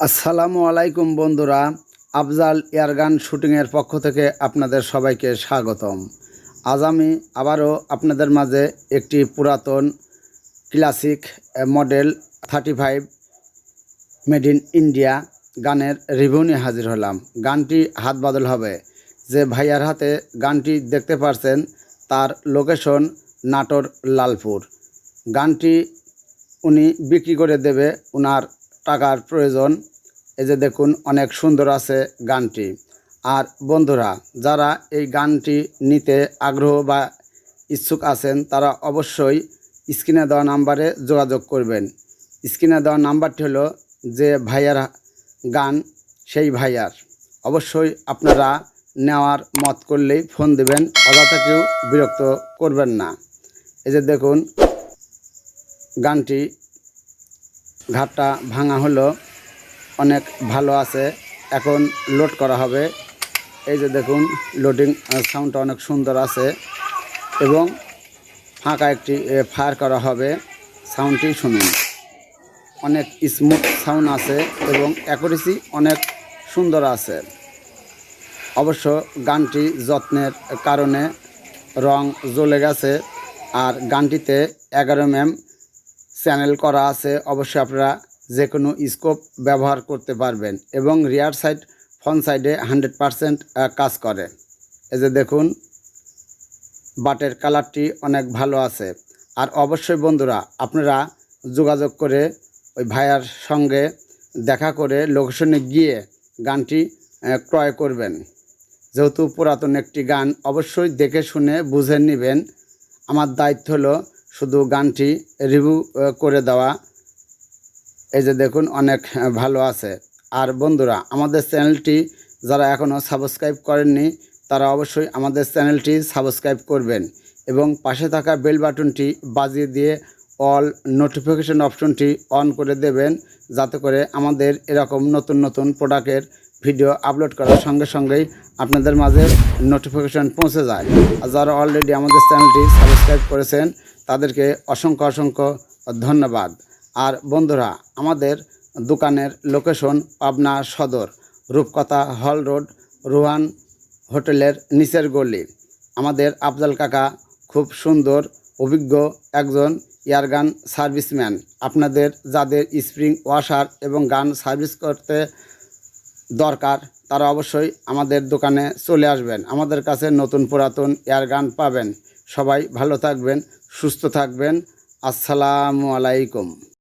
আসসালামু আলাইকুম বন্ধুরা, আফজাল এয়ারগান শুটিংয়ের পক্ষ থেকে আপনাদের সবাইকে স্বাগতম। আজ আমি আবারও আপনাদের মাঝে একটি পুরাতন classic model thirty five made in India গানের রিভিউ নিয়ে হাজির হলাম। গানটি হাত বদল হবে। যে ভাইয়ার হাতে গানটি দেখতে পারছেন, তার লোকেশন নাটোর লালপুর। গানটি উনি বিক্রি করে দেবে ওনার টাকার প্রয়োজন। এই যে দেখুন, অনেক সুন্দর আছে গানটি। আর বন্ধুরা, যারা এই গানটি নিতে আগ্রহ বা ইচ্ছুক আছেন, তারা অবশ্যই স্ক্রিনে দেওয়া নাম্বারে যোগাযোগ করবেন। স্ক্রিনে দেওয়া নাম্বারটি হলো যে ভাইয়ার গান, সেই ভাইয়ার। অবশ্যই আপনারা নেওয়ার মত করলেই ফোন দেবেন, অযথা কেউ বিরক্ত করবেন না। এই যে দেখুন, গানটি ঘাটটা ভাঙা হলো, অনেক ভালো আছে, এখন লোড করা হবে। এই যে দেখুন লোডিং সাউন্ডটা অনেক সুন্দর আছে এবং ফাঁকা একটি ফায়ার করা হবে। সাউন্ডটি শুনুন। অনেক স্মুথ সাউন্ড আছে এবং অ্যাকুরেসি অনেক সুন্দর আছে। অবশ্য গানটি যত্নের কারণে রং জ্বলে গেছে, আর গানটিতে এগারো এম চ্যানেল করা আছে, অবশ্যই আপনারা যে কোনো স্কোপ ব্যবহার করতে পারবেন এবং রিয়ার সাইড ফ্রন্ট সাইডে হান্ড্রেড পারসেন্ট কাজ করে। এই যে দেখুন বাটের কালারটি অনেক ভালো আছে। আর অবশ্যই বন্ধুরা, আপনারা যোগাযোগ করে ওই ভাইয়ার সঙ্গে দেখা করে লোকেশনে গিয়ে গানটি ক্রয় করবেন। যেহেতু পুরাতন একটি গান, অবশ্যই দেখে শুনে বুঝে নেবেন। আমার দায়িত্ব হলো শুধু গানটি রিভিউ করে দেওয়া। এই যে দেখুন, অনেক ভালো আছে। আর বন্ধুরা, আমাদের চ্যানেলটি যারা এখনও সাবস্ক্রাইব করেননি, তারা অবশ্যই আমাদের চ্যানেলটি সাবস্ক্রাইব করবেন এবং পাশে থাকা বেল বাটনটি বাজিয়ে দিয়ে অল নোটিফিকেশন অপশনটি অন করে দেবেন, যাতে করে আমাদের এরকম নতুন নতুন প্রোডাক্টের ভিডিও আপলোড করার সঙ্গে সঙ্গেই আপনাদের মাঝে নোটিফিকেশন পৌঁছে যায়। আর যারা অলরেডি আমাদের চ্যানেলটি সাবস্ক্রাইব করেছেন, তাদেরকে অসংখ্য অসংখ্য ধন্যবাদ। আর বন্ধুরা, আমাদের দোকানের লোকেশন পাবনা সদর, রূপকথা হল রোড রোহান হোটেলের নিচের গলি। আমাদের আফজাল কাকা খুব সুন্দর, অভিজ্ঞ একজন এয়ারগান সার্ভিসম্যান। আপনাদের যাদের স্প্রিং ওয়াশার এবং গান সার্ভিস করতে দরকার, তারা অবশ্যই আমাদের দোকানে চলে আসবেন। আমাদের কাছে নতুন পুরাতন এয়ারগান পাবেন। সবাই ভালো থাকবেন, সুস্থ থাকবেন। আসসালামু আলাইকুম।